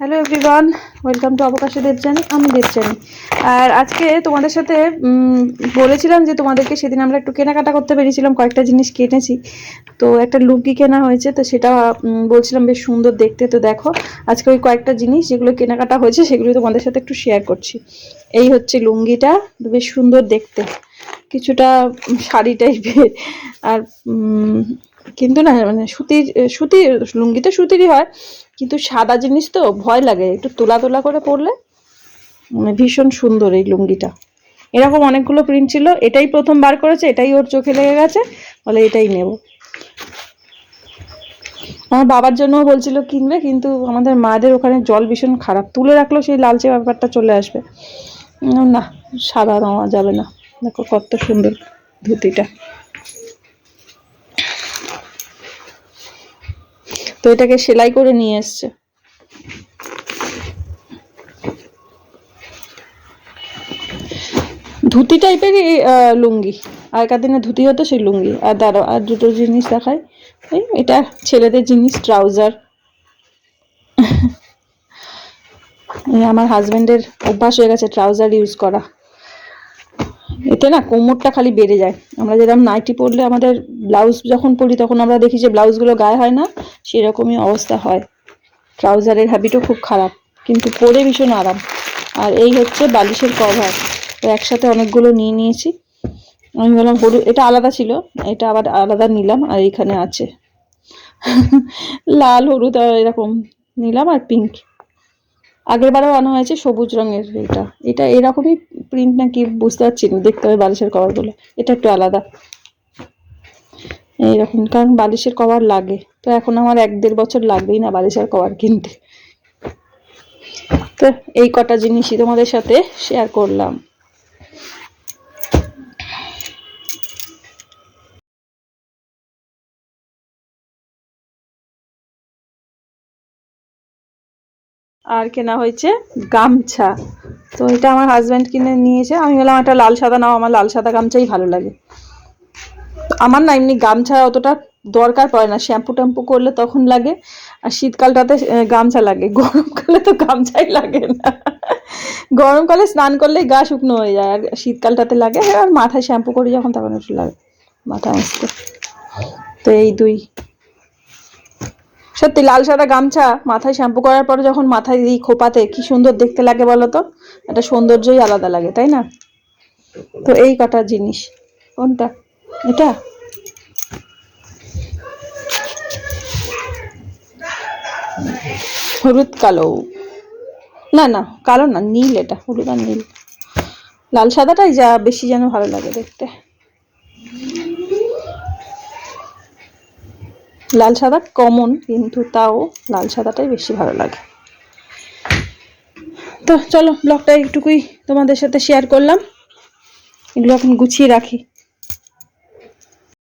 Hello everyone welcome to অবকাশে দেবজানি আমি দেবজানি আর আজকে তোমাদের সাথে বলেছিলাম যে তোমাদেরকে সেদিন আমরা একটু কেনাকাটা করতে পেরেছিলাম কয়েকটা জিনিস কিনেছি তো একটা লুঙ্গি কেনা হয়েছে, তো সেটা বলছিলাম বেশ সুন্দর দেখতে। তো দেখো, আজকে ওই কয়েকটা জিনিস যেগুলো কেনাকাটা হয়েছে, সেগুলো তোমাদের সাথে একটু শেয়ার করছি। এই হচ্ছে লুঙ্গিটা, বেশ সুন্দর দেখতে। কিছুটা শাড়ি টাইপের। আর কিন্তু না মানে সুতির সুতির, লুঙ্গি তো সুতিরই হয়। কিন্তু সাদা জিনিস তো ভয় লাগে, একটু তোলা তোলা করে পরলে মানে ভীষণ সুন্দর এই লুঙ্গিটা। এরকম অনেকগুলো প্রিন্ট ছিল, এটাই প্রথম বার করেছে, এটাই ওর চোখে লেগে গেছে, বলে এটাই নেব। আমার বাবার জন্যও বলছিল কিনবে, কিন্তু আমাদের মাদের ওখানে জল ভীষণ খারাপ। তুলে রাখলেও সেই লালচে ব্যাপারটা চলে আসবে। না, সাদা নেওয়া যাবে না। দেখো কত সুন্দর ধুতিটা। তো এটাকে সেলাই করে নিয়ে এসছে। ধুতি টাইপেরই লুঙ্গি। আগেকার দিনে ধুতি হতো সেই লুঙ্গি। আর দাঁড়ো আর দুটো জিনিস এই, এটা ছেলেদের জিনিস, ট্রাউজার। আমার হাজবেন্ডের অভ্যাস হয়ে গেছে ট্রাউজার ইউজ করা। এতে না কোমরটা খালি বেড়ে যায়। আমরা যেরকম নাইটি পরলে আমাদের ব্লাউজ যখন পরি, তখন আমরা দেখি যে ব্লাউজগুলো গায়ে হয় না, সেরকমই অবস্থা হয়। ট্রাউজারের হ্যাবিটও খুব খারাপ, কিন্তু পরে ভীষণ আরাম। আর এই হচ্ছে বালিশের কভার তো একসাথে অনেকগুলো নিয়ে নিয়েছি। আমি বললাম হলুদ এটা আলাদা ছিল, এটা আবার আলাদা নিলাম, আর এইখানে আছে। লাল, হলুদ আর এরকম নিলাম আর পিঙ্ক আগের বারেও আনা হয়েছে সবুজ রঙের এটা। এটা এরকমই প্রিন্ট না কি বুঝতে পারছি না। দেখতে হবে বালিশের কভারগুলো এটা একটু আলাদা। এইরকম, কারণ বালিশের কভার লাগে। তো এখন আমার এক দেড় বছর লাগবেই না বালিশের কভার কিনতে। তো এই কটা জিনিসই তোমাদের সাথে শেয়ার করলাম। আর কেনা হয়েছে গামছা। তো এটা আমার হাজব্যান্ড কিনে নিয়েছে। আমি বললাম, একটা লাল সাদা নাও, আমার লাল সাদা গামছাই ভালো লাগে। আমার না এমনি গামছা অতটা দরকার পড়ে না। শ্যাম্পু ট্যাম্পু করলে তখন লাগে, আর শীতকালটাতে গামছা লাগে। গরমকালে তো গামছাই লাগে না। গরমকালে স্নান করলেই গা শুকনো হয়ে যায়, আর শীতকালটাতে লাগে। আর মাথায় শ্যাম্পু করি যখন, তখন একটু লাগে, মাথা আসতে তো এই দুই। সত্যি, লাল সাদা গামছা মাথায় শ্যাম্পু করার পরে যখন মাথায় দিই খোপাতে কি সুন্দর দেখতে লাগে বলো তো? একটা সৌন্দর্যই আলাদা লাগে, তাই না? তো এই কটা জিনিস। কোনটা? এটা? হলুদ, কালো। না না, কালো না, নীল এটা, হলুদ আর নীল। লাল সাদাটাই যা বেশি যেন ভালো লাগে দেখতে। লাল সাদা কমন কিন্তু তাও লাল সাদাটাই বেশি ভালো লাগে। তো চলো ব্লগটা একটুকুই তোমাদের সাথে শেয়ার করলাম। এগুলো এখন গুছিয়ে রাখি।